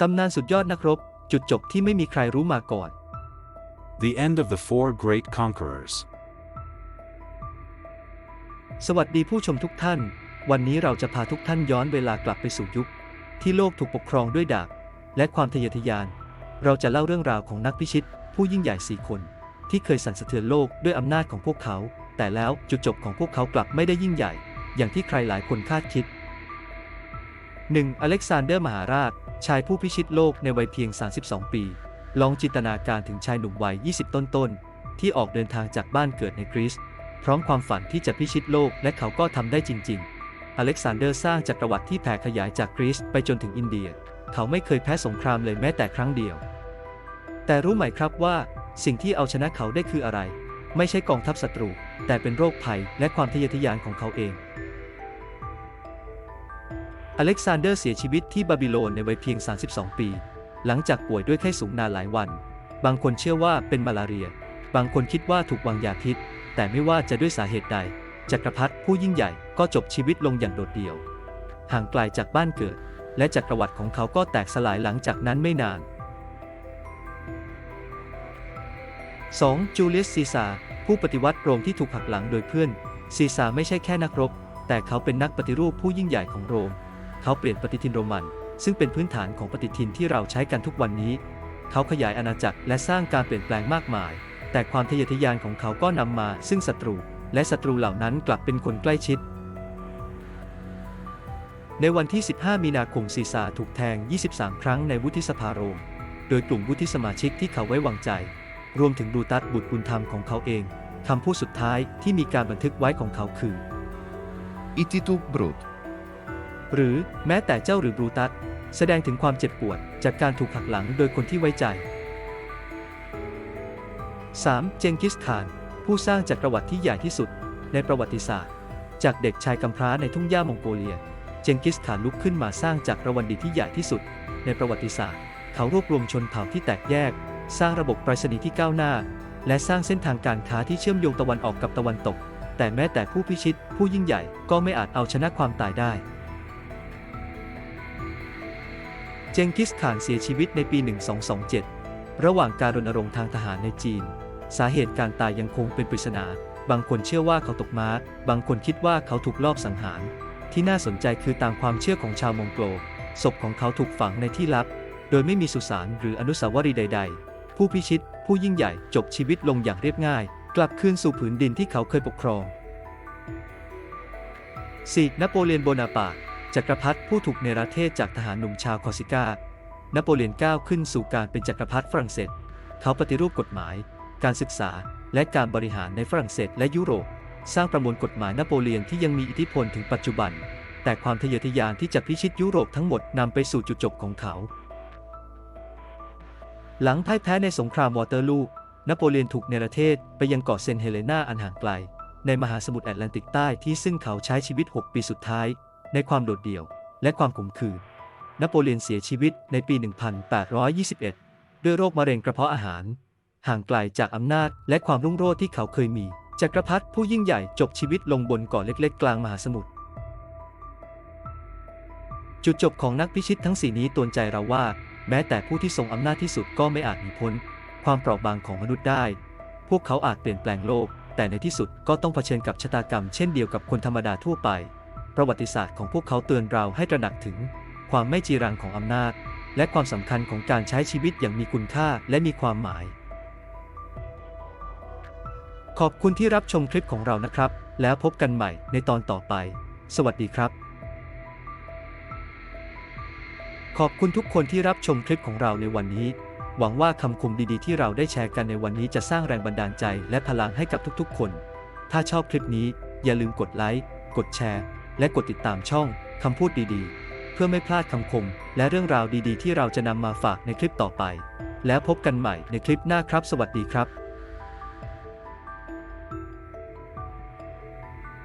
ตำนานสุดยอดนักรบ จุดจบที่ไม่มีใครรู้มาก่อน The end of the four great conquerors. สวัสดีผู้ชมทุกท่าน วันนี้เราจะพาทุกท่านย้อนเวลากลับไปสู่ยุค ที่โลกถูกปกครองด้วยดาบ และความทะเยอทะยาน เราจะเล่าเรื่องราวของนักพิชิต ผู้ยิ่งใหญ่สี่คน ที่เคยสั่นสะเทือนโลกด้วยอำนาจของพวกเขา แต่แล้วจุดจบของพวกเขากลับไม่ได้ยิ่งใหญ่ อย่างที่ใครหลายคนคาดคิด 1. อเล็กซานเดอร์มหาราช ชายผู้พิชิตโลกในวัยเพียง 32 ปี ลองจินตนาการถึงชายหนุ่มวัย 20 ต้นๆ ที่ออกเดินทางจากบ้านเกิดในกรีซพร้อมความฝันที่จะพิชิตโลกและเขาก็ทำได้จริง ๆ อเล็กซานเดอร์สร้างจักรวรรดิที่แผ่ขยายจากกรีซไปจนถึงอินเดีย เขาไม่เคยแพ้สงครามเลยแม้แต่ครั้งเดียว แต่รู้ไหมครับว่า สิ่งที่เอาชนะเขาได้คืออะไร ไม่ใช่กองทัพศัตรู แต่เป็นโรคภัยและความทะเยอทะยานของเขาเอง อเล็กซานเดอร์เสียชีวิตที่บาบิโลนในวัยเพียง 32 ปี หลังจากป่วยด้วยไข้สูงนานหลายวัน บางคนเชื่อว่าเป็นมาลาเรีย บางคนคิดว่าถูกวางยาพิษ แต่ไม่ว่าจะด้วยสาเหตุใด จักรพรรดิผู้ยิ่งใหญ่ก็จบชีวิตลงอย่างโดดเดี่ยว ห่างไกลจากบ้านเกิด และจักรวรรดิของเขาก็แตกสลายหลังจากนั้นไม่นาน 2. จูเลียสซีซาผู้ปฏิวัติโรมที่ถูกหักหลังโดยเพื่อน ซีซาไม่ใช่แค่นักรบ แต่เขาเป็นนักปฏิรูปผู้ยิ่งใหญ่ของโรม เขาเปลี่ยนปฏิทินโรมัน ซึ่งเป็นพื้นฐานของปฏิทินที่เราใช้กันทุกวันนี้ เขาขยายอาณาจักรและสร้างการเปลี่ยนแปลงมากมาย แต่ความทะเยอทะยานของเขาก็นำมาซึ่งศัตรู และศัตรูเหล่านั้นกลับเป็นคนใกล้ชิด ในวันที่ 15 มีนาคมซีซาถูกแทง 23 ครั้งในวุฒิสภาโรม โดยกลุ่มวุฒิสมาชิกที่เขาไว้วางใจ รวมถึงบรูตัสบุตรบุญธรรมของเขาเองคำพูดสุดท้ายที่มีการบันทึกไว้ของเขาคือ Ititu Brut. หรือแม้แต่เจ้าหรือบรูตัส แสดงถึงความเจ็บปวด จากการถูกหักหลังโดยคนที่ไว้ใจ 3. เจงกิสข่าน ผู้สร้างจักรวรรดิที่ใหญ่ที่สุด ในประวัติศาสตร์ จากเด็กชายกำพร้าในทุ่งหญ้ามองโกเลีย เจงกิสข่านลุกขึ้นมาสร้างจักรวรรดิที่ใหญ่ที่สุด ในประวัติศาสตร์ เขารวบรวมชนเผ่าที่แตกแยก สร้างระบบไปรษณีย์ที่ก้าวหน้า และสร้างเส้นทางการค้าที่เชื่อมโยงตะวันออกกับตะวันตก แต่แม้แต่ผู้พิชิต ผู้ยิ่งใหญ่ก็ไม่อาจเอาชนะความตายได้ เจงกิสข่านเสียชีวิตในปี 1227 ระหว่างการรณรงค์ทางทหารในจีน สาเหตุการตายยังคงเป็นปริศนา บางคนเชื่อว่าเขาตกม้า บางคนคิดว่าเขาถูกลอบสังหาร ที่น่าสนใจคือตามความเชื่อของชาวมองโกลศพของเขาถูกฝังในที่ลับ โดยไม่มีสุสานหรืออนุสาวรีย์ใด ๆ ผู้พิชิต ผู้ยิ่งใหญ่จบชีวิตลงอย่างเรียบง่าย กลับคืนสู่ผืนดินที่เขาเคยปกครอง 4. นโปเลียนโบนาปาร์ต จักรพรรดิผู้ถูกเนรเทศจากทหารหนุ่มชาวคอร์ซิกานโปเลียนก้าวขึ้นสู่การเป็นจักรพรรดิฝรั่งเศส เขาปฏิรูปกฎหมาย การศึกษา และการบริหารในฝรั่งเศสและยุโรป สร้างประมวลกฎหมายนโปเลียนที่ยังมีอิทธิพลถึงปัจจุบัน แต่ความทะเยอทะยานที่จะพิชิตยุโรปทั้งหมดนำไปสู่จุดจบของเขา หลังพ่ายแพ้ในสงครามวอเตอร์ลูนโปเลียนถูกเนรเทศไปยังเกาะเซนเฮเลนาอันห่างไกล ในมหาสมุทรแอตแลนติกใต้ที่ซึ่งเขาใช้ชีวิต 6 ปีสุดท้าย ในความโดดเดี่ยว และความขมขื่นนโปเลียนเสียชีวิตในปี 1821 ด้วยโรคมะเร็งกระเพาะอาหาร ห่างไกลจากอำนาจและความรุ่งโรจน์ที่เขาเคยมีจักรพรรดิผู้ยิ่งใหญ่จบชีวิตลงบนเกาะเล็กๆ กลางมหาสมุทรจุดจบของนักพิชิตทั้งสี่นี้ตวนใจเราว่า แม้แต่ผู้ที่ทรงอำนาจที่สุดก็ไม่อาจหนีพ้น ความเปราะบางของมนุษย์ได้ พวกเขาอาจเปลี่ยนแปลงโลก แต่ในที่สุดก็ต้องเผชิญกับชะตากรรมเช่นเดียวกับคนธรรมดาทั่วไป ประวัติศาสตร์ของพวกเขาเตือนเราให้ตระหนักถึง ความไม่จีรังของอำนาจ และความสำคัญของการใช้ชีวิตอย่างมีคุณค่าและมีความหมาย ขอบคุณที่รับชมคลิปของเรานะครับ แล้วพบกันใหม่ในตอนต่อไป สวัสดีครับ ขอบคุณทุกคนที่รับชมคลิปของเราในวันนี้ หวังว่าคำคมดีๆ ที่เราได้แชร์กันในวันนี้จะสร้างแรงบันดาลใจและพลังให้กับทุกๆ คน ถ้าชอบคลิปนี้อย่าลืมกดไลค์ กดแชร์ และกดติดตามช่องคำพูดดีๆ เพื่อไม่พลาดคำคม และเรื่องราวดีๆ ที่เราจะนำมาฝากในคลิปต่อไป แล้วพบกันใหม่ในคลิปหน้าครับ สวัสดีครับ